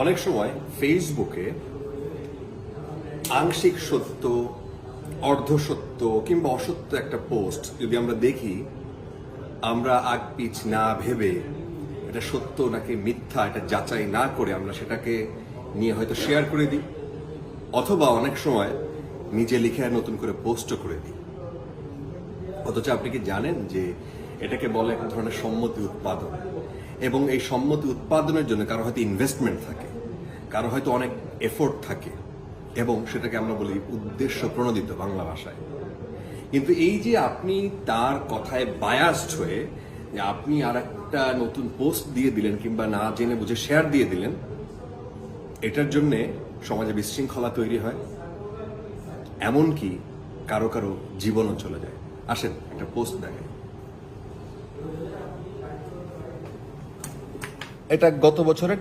অনেক সময় ফেসবুকে আংশিক সত্য, অর্ধ সত্য কিংবা অসত্য একটা পোস্ট যদি আমরা দেখি, আমরা আগ পিছ না ভেবে এটা সত্য নাকি মিথ্যা এটা যাচাই না করে আমরা সেটাকে নিয়ে হয়তো শেয়ার করে দিই, অথবা অনেক সময় নিজে লিখে নতুন করে পোস্টও করে দিই। অথচ আপনি কি জানেন যে এটাকে বলে এক ধরনের সম্মতি উৎপাদন? এবং এই সম্মতি উৎপাদনের জন্য কারও হয়তো ইনভেস্টমেন্ট থাকে, কারও হয়তো অনেক এফোর্ট থাকে এবং সেটাকে আমরা বলি উদ্দেশ্য প্রণোদিত বাংলা ভাষায়। কিন্তু এই যে আপনি তার কথায় বায়াসড হয়ে যে আপনি আর একটা নতুন পোস্ট দিয়ে দিলেন কিংবা না জেনে বুঝে শেয়ার দিয়ে দিলেন, এটার জন্যে সমাজে বিশৃঙ্খলা তৈরি হয়, এমনকি কারও কারও জীবনও চলে যায়। আসেন, একটা পোস্ট দেখেন এটা গত বছরের